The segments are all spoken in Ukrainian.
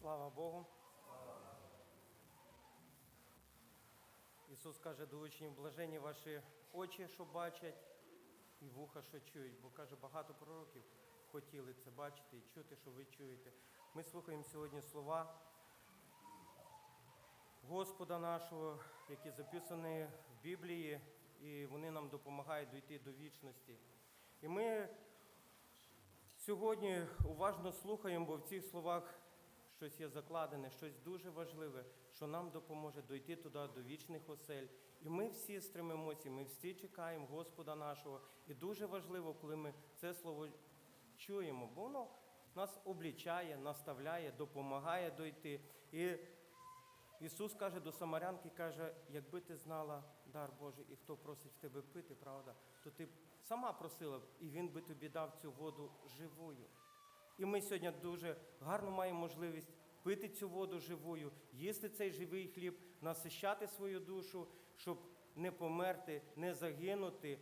Слава Богу. Ісус каже до учнів, блажені ваші очі, що бачать, і вуха, що чують. Бо каже, багато пророків хотіли це бачити і чути, що ви чуєте. Ми слухаємо сьогодні слова Господа нашого, які записані в Біблії, і вони нам допомагають дійти до вічності. І ми Сьогодні уважно слухаємо, бо в цих словах щось є закладене, щось дуже важливе, що нам допоможе дойти туди до вічних осель. І ми всі стремимося, ми всі чекаємо Господа нашого. І дуже важливо, коли ми це слово чуємо, бо воно нас облічає, наставляє, допомагає дойти. І Ісус каже до Самарянки, каже, якби ти знала дар Божий і хто просить в тебе пити, правда, то ти сама просила б, і Він би тобі дав цю воду живою. І ми сьогодні дуже гарно маємо можливість пити цю воду живою, їсти цей живий хліб, насищати свою душу, щоб не померти, не загинути,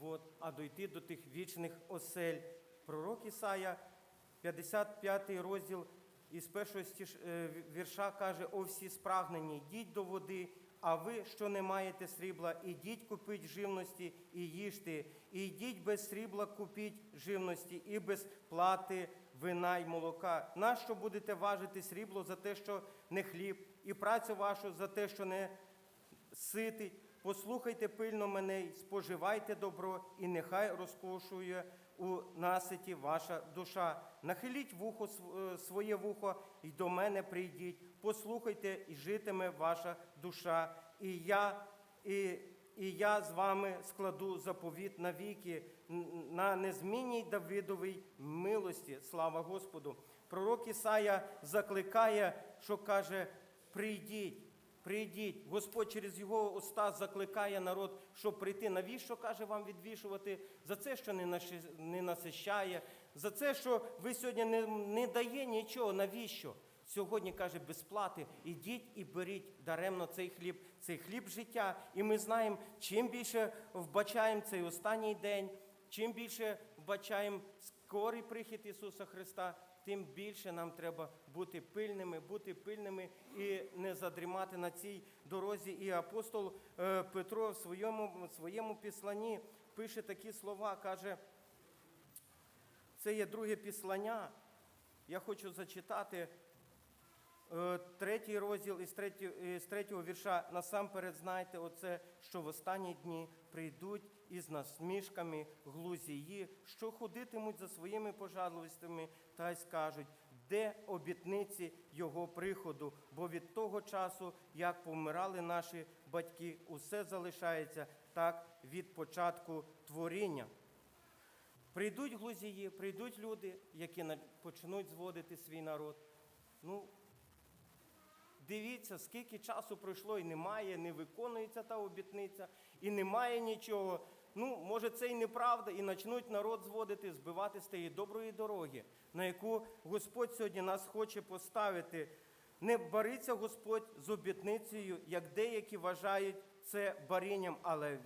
от, а дойти до тих вічних осель. Пророк Ісая, 55 розділ із першого е, вірша каже: О всі спрагнені, йдіть до води, а ви, що не маєте срібла, ідіть купіть живності і їжте, і йдіть без срібла, купіть живності, і без плати вина й молока. Нащо будете важити срібло за те, що не хліб, і працю вашу за те, що не ситий? Послухайте пильно мене, споживайте добро, і нехай розкошує у наситі ваша душа. Нахиліть вухо е, своє вухо і до мене прийдіть. Послухайте, і житиме ваша душа. І я, і, і я з вами складу заповіт навіки на незмінній Давидовій милості. Слава Господу. Пророк Ісая закликає, що каже: прийдіть. Прийдіть, Господь через його уста закликає народ, щоб прийти. Навіщо каже вам відвішувати? За це, що не насищає, за це, що ви сьогодні не, не дає нічого. Навіщо? Сьогодні каже безплати, ідіть і беріть даремно цей хліб, цей хліб життя. І ми знаємо, чим більше вбачаємо цей останній день, чим більше вбачаємо скорий прихід Ісуса Христа, тим більше нам треба бути пильними, бути пильними і не задрімати на цій дорозі. І апостол е, Петро в своєму, в своєму післанні пише такі слова, каже, це є друге післання. Я хочу зачитати третій розділ із третього, із третього вірша. Насамперед знайте оце, що в останні дні прийдуть із насмішками глузії, що ходитимуть за своїми пожадливостями та й скажуть, де обітниці його приходу, бо від того часу, як помирали наші батьки, усе залишається так від початку творіння. Прийдуть глузії, прийдуть люди, які почнуть зводити свій народ. Ну, дивіться, скільки часу пройшло і немає, не виконується та обітниця, і немає нічого. Ну, може, це і неправда, і почнуть народ зводити, збивати з тієї доброї дороги, на яку Господь сьогодні нас хоче поставити. Не бариться Господь з обітницею, як деякі вважають це барінням, але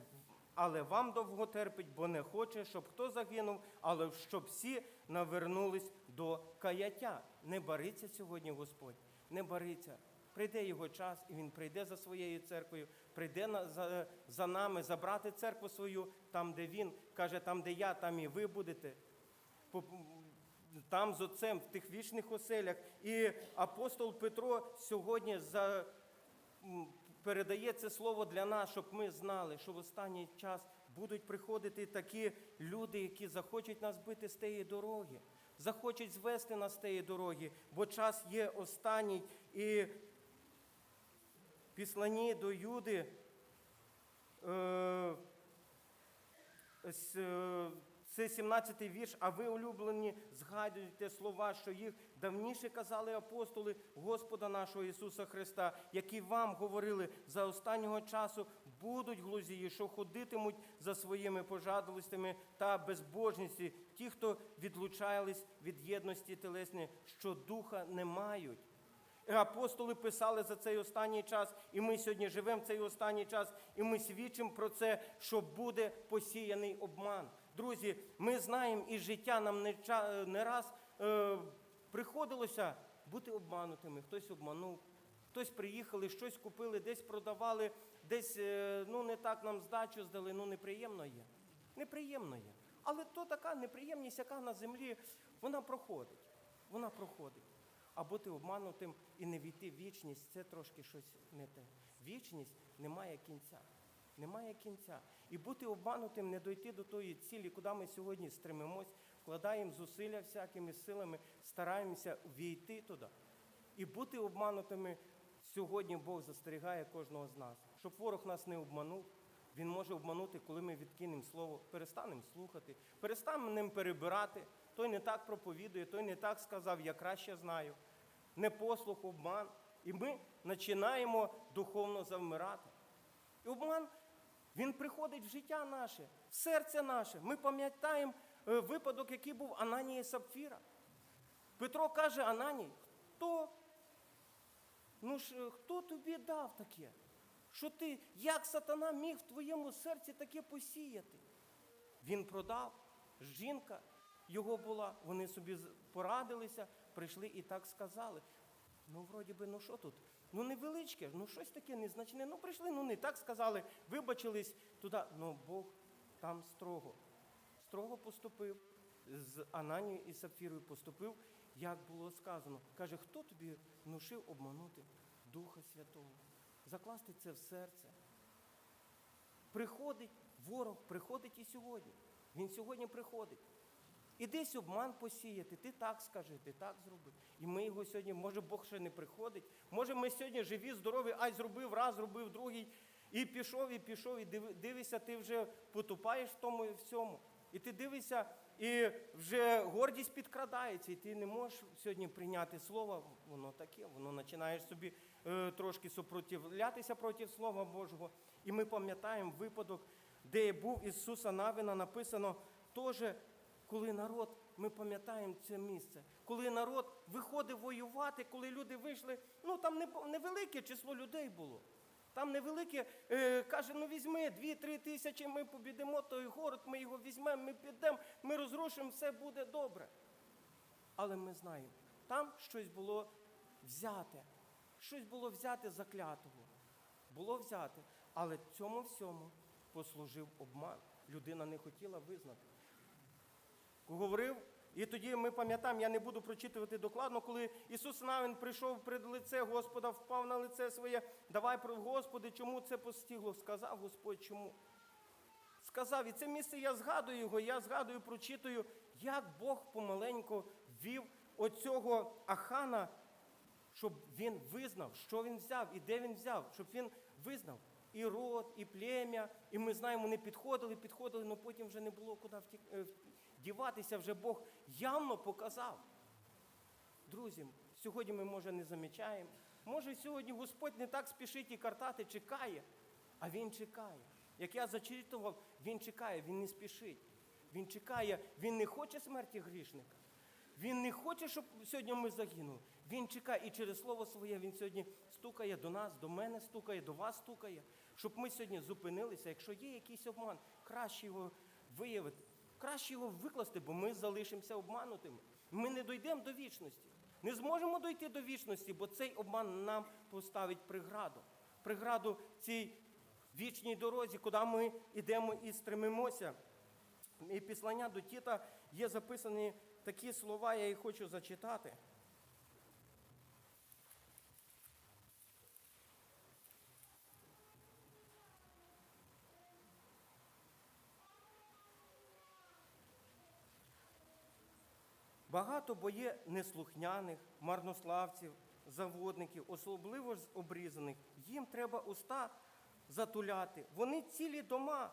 але вам довго терпить, бо не хоче, щоб хто загинув, але щоб всі навернулись до каяття. Не бариться сьогодні Господь, не бариться. Прийде його час, і він прийде за своєю церквою, прийде на, за, за нами забрати церкву свою там, де він каже, там, де я, там і ви будете. Там з отцем в тих вічних оселях. І апостол Петро сьогодні за передає це слово для нас, щоб ми знали, що в останній час будуть приходити такі люди, які захочуть нас бити з тієї дороги, захочуть звести нас з тієї дороги, бо час є останній. І післанні до Юди. Е, е, Це 17-й вірш, а ви, улюблені, згадуєте слова, що їх давніше казали апостоли Господа нашого Ісуса Христа, які вам говорили за останнього часу будуть глузії, що ходитимуть за своїми пожадливостями та безбожністю, ті, хто відлучались від єдності телесної, що духа не мають. Апостоли писали за цей останній час, і ми сьогодні живемо цей останній час, і ми свідчимо про це, що буде посіяний обман. Друзі, ми знаємо, і життя нам не, не раз е, приходилося бути обманутими. Хтось обманув, хтось приїхали, щось купили, десь продавали, десь е, ну, не так нам здачу здали, ну неприємно є. Неприємно є. Але то така неприємність, яка на землі, вона проходить. Вона проходить. А бути обманутим і не війти в вічність це трошки щось не те. Вічність не має кінця. Немає кінця. І бути обманутим, не дойти до тої цілі, куди ми сьогодні стремимось, вкладаємо зусилля всякими силами, стараємося війти туди. І бути обманутими сьогодні Бог застерігає кожного з нас, щоб ворог нас не обманув. Він може обманути, коли ми відкинемо слово, перестанемо слухати, перестанемо перебирати. Той не так проповідує, той не так сказав, я краще знаю. Непослух, обман. І ми починаємо духовно завмирати. І обман, він приходить в життя наше, в серце наше. Ми пам'ятаємо е, випадок, який був Ананія і Сапфіра. Петро каже Ананій, хто? Ну ж, е, хто тобі дав таке? Що ти, як сатана міг в твоєму серці таке посіяти? Він продав, жінка його була, вони собі порадилися, прийшли і так сказали. Ну, вроді би, ну що тут? Ну невеличке, ну щось таке незначне. Ну прийшли, ну не так сказали, вибачились туди. Ну Бог там строго. Строго поступив. З Ананією і Сапфірою поступив, як було сказано. Каже, хто тобі внушив обманути Духа Святого? Закласти це в серце. Приходить ворог, приходить і сьогодні. Він сьогодні приходить. І десь обман посіяти, ти так скажи, ти так зроби. І ми його сьогодні, може Бог ще не приходить. Може, ми сьогодні живі, здорові, ай зробив раз, зробив другий, і пішов, і пішов, і диви- дивишся, ти вже потупаєш в тому і всьому. І ти дивишся, і вже гордість підкрадається, і ти не можеш сьогодні прийняти слово, воно таке, воно починаєш собі трошки супротивлятися проти Слова Божого. І ми пам'ятаємо випадок, де був Ісуса Навина, написано теж, коли народ, ми пам'ятаємо це місце, коли народ виходив воювати, коли люди вийшли, ну там не, невелике число людей було. Там невелике, е, каже, ну візьми дві-три тисячі, ми побідемо той город, ми його візьмемо, ми підемо, ми розрушимо, все буде добре. Але ми знаємо, там щось було взяте, щось було взяте заклятого. Було взяте, але цьому всьому послужив обман. Людина не хотіла визнати. Говорив, і тоді ми пам'ятаємо, я не буду прочитувати докладно, коли Ісус Навин прийшов перед лице Господа, впав на лице своє. Давай про Господи, чому це постігло? Сказав Господь, чому? Сказав, і це місце я згадую його, я згадую, прочитую, як Бог помаленьку ввів оцього Ахана, щоб він визнав, що він взяв і де він взяв, щоб він визнав і род, і плем'я. І ми знаємо, вони підходили, підходили, але потім вже не було куди втік... е, діватися, вже Бог явно показав. Друзі, сьогодні ми, може, не замічаємо. Може, сьогодні Господь не так спішить і картати, чекає, а Він чекає. Як я зачитував, Він чекає, Він не спішить. Він чекає, Він не хоче смерті грішника. Він не хоче, щоб сьогодні ми загинули. Він чекає і через слово своє він сьогодні стукає до нас, до мене стукає, до вас стукає, щоб ми сьогодні зупинилися. Якщо є якийсь обман, краще його виявити, краще його викласти, бо ми залишимося обманутими. Ми не дійдемо до вічності. Не зможемо дойти до вічності, бо цей обман нам поставить преграду. Преграду цій вічній дорозі, куди ми йдемо і стремимося. І післання до Тіта є записані такі слова, я їх хочу зачитати. Багато бо є неслухняних, марнославців, заводників, особливо ж обрізаних. Їм треба уста затуляти. Вони цілі дома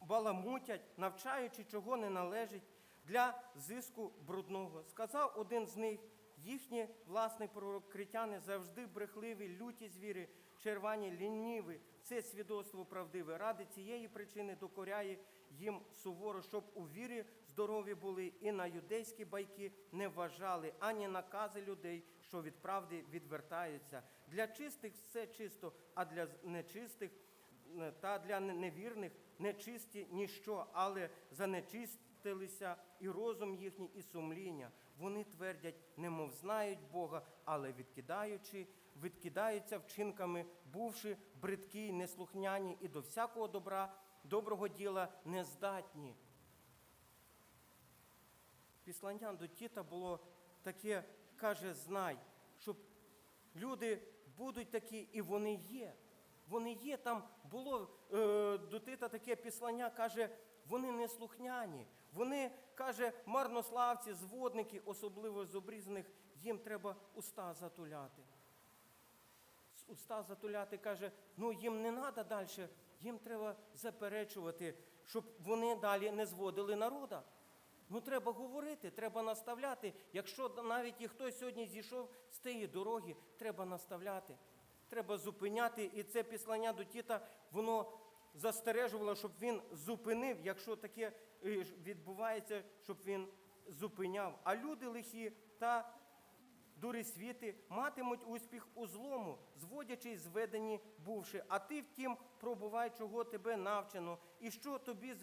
баламутять, навчаючи, чого не належить для зиску брудного. Сказав один з них, їхні власне прокриттяни завжди брехливі, люті звіри, червані, лініві. Це свідоцтво правдиве. Ради цієї причини докоряє їм суворо, щоб у вірі здорові були і на юдейські байки не вважали, ані накази людей, що від правди відвертаються. Для чистих все чисто, а для нечистих та для невірних нечисті ніщо, але занечистилися і розум їхній, і сумління. вони твердять, немов знають Бога, але відкидаючи, відкидаються вчинками, бувши бридкі, неслухняні і до всякого добра, доброго діла нездатні. Післання до Тіта було таке, каже, знай, щоб люди будуть такі, і вони є. Вони є. Там було е, до Тита таке післання, каже, вони не слухняні. Вони, каже, марнославці, зводники, особливо з обрізаних, їм треба уста затуляти. Уста затуляти, каже, ну їм не треба далі, їм треба заперечувати, щоб вони далі не зводили народа. Ну, треба говорити, треба наставляти. Якщо навіть і хтось сьогодні зійшов з тієї дороги, треба наставляти, треба зупиняти. І це післання до Тіта, воно застережувало, щоб він зупинив, якщо таке е, відбувається, щоб він зупиняв. А люди лихі та дури світи матимуть успіх у злому, зводячись зведені бувши. А ти втім пробувай, чого тебе навчено, і що тобі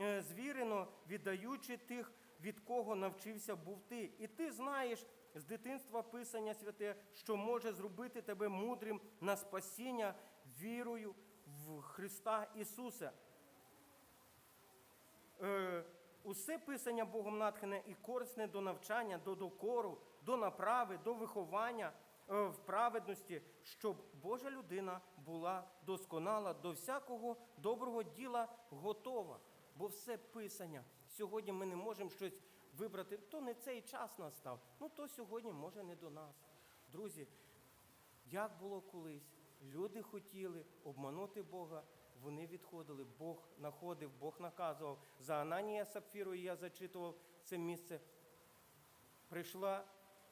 е, звірено, віддаючи тих, від кого навчився був ти. І ти знаєш з дитинства Писання святе, що може зробити тебе мудрим на спасіння вірою в Христа Ісуса. Е, усе писання Богом натхнене і корисне до навчання, до докору, до направи, до виховання е, в праведності, щоб Божа людина була досконала, до всякого доброго діла готова. Бо все писання. Сьогодні ми не можемо щось вибрати. То не цей час настав. Ну то сьогодні може не до нас. Друзі, як було колись? Люди хотіли обманути Бога, вони відходили, Бог находив, Бог наказував. За Ананія Сапфірою я зачитував це місце. Прийшла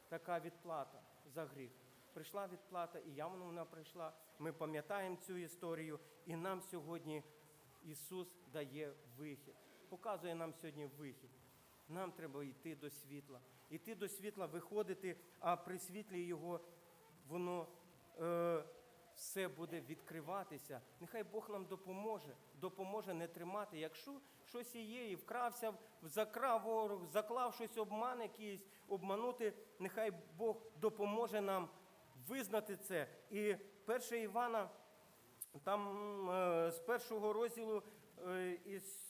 така відплата за гріх. Прийшла відплата, і явно вона прийшла. Ми пам'ятаємо цю історію, і нам сьогодні Ісус дає вихід. Показує нам сьогодні вихід. Нам треба йти до світла. Йти до світла, виходити, а при світлі Його воно е, все буде відкриватися. Нехай Бог нам допоможе, допоможе не тримати. Якщо щось є, і вкрався, закрав ворог, заклав щось обман якийсь, обманути, нехай Бог допоможе нам визнати це. І 1 Івана, там е, з першого розділу е, із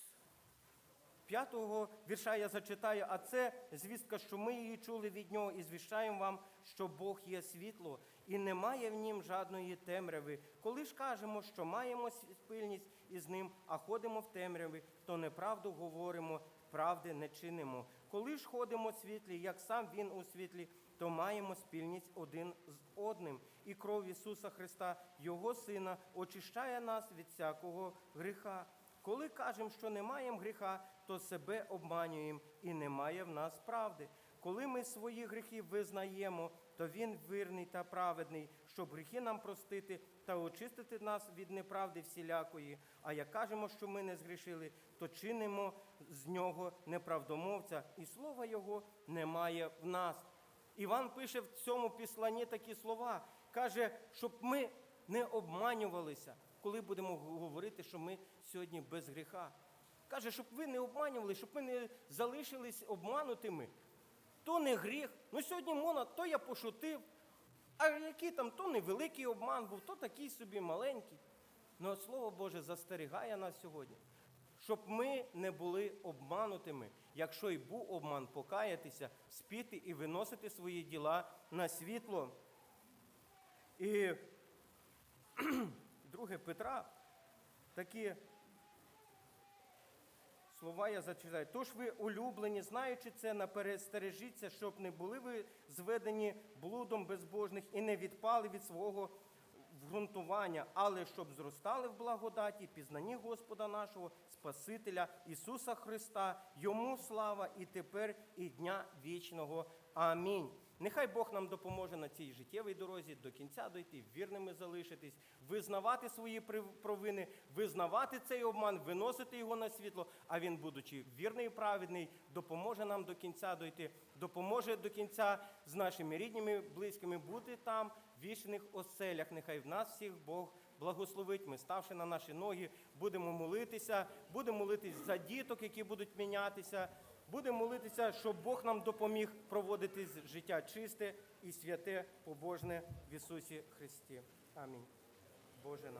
п'ятого вірша я зачитаю, а це звістка, що ми її чули від нього і звіщаємо вам, що Бог є світло, і немає в нім жадної темряви. Коли ж кажемо, що маємо спільність із ним, а ходимо в темряві, то неправду говоримо, правди не чинимо. Коли ж ходимо в світлі, як сам він у світлі, то маємо спільність один з одним. І кров Ісуса Христа, Його Сина, очищає нас від всякого гріха. Коли кажемо, що не маємо гріха, то себе обманюємо і немає в нас правди. Коли ми свої гріхи визнаємо, то Він вірний та праведний, щоб гріхи нам простити та очистити нас від неправди всілякої. А як кажемо, що ми не згрішили, то чинимо з нього неправдомовця, і слова Його немає в нас. Іван пише в цьому післанні такі слова. Каже, щоб ми не обманювалися, коли будемо говорити, що ми сьогодні без гріха. Каже, щоб ви не обманювали, щоб ми не залишились обманутими. То не гріх. Ну сьогодні можна, то я пошутив. А який там то невеликий обман був, то такий собі маленький. Ну, Слово Боже застерігає нас сьогодні, щоб ми не були обманутими. Якщо й був обман, покаятися, спіти і виносити свої діла на світло. І 2 Петра такі слова я зачитаю. Тож ви улюблені, знаючи це, наперестережіться, щоб не були ви зведені блудом безбожних і не відпали від свого вґрунтування, але щоб зростали в благодаті, пізнанні Господа нашого, Спасителя Ісуса Христа, йому слава і тепер, і дня вічного. Амінь. Нехай Бог нам допоможе на цій життєвій дорозі до кінця дойти, вірними залишитись, визнавати свої провини, визнавати цей обман, виносити його на світло. А він, будучи вірний і праведний, допоможе нам до кінця дойти, допоможе до кінця з нашими рідними, близькими бути там, в вічних оселях. Нехай в нас всіх Бог благословить. Ми, ставши на наші ноги, будемо молитися, будемо молитись за діток, які будуть мінятися. Будемо молитися, щоб Бог нам допоміг проводити життя чисте і святе, побожне в Ісусі Христі. Амінь. Боже наш.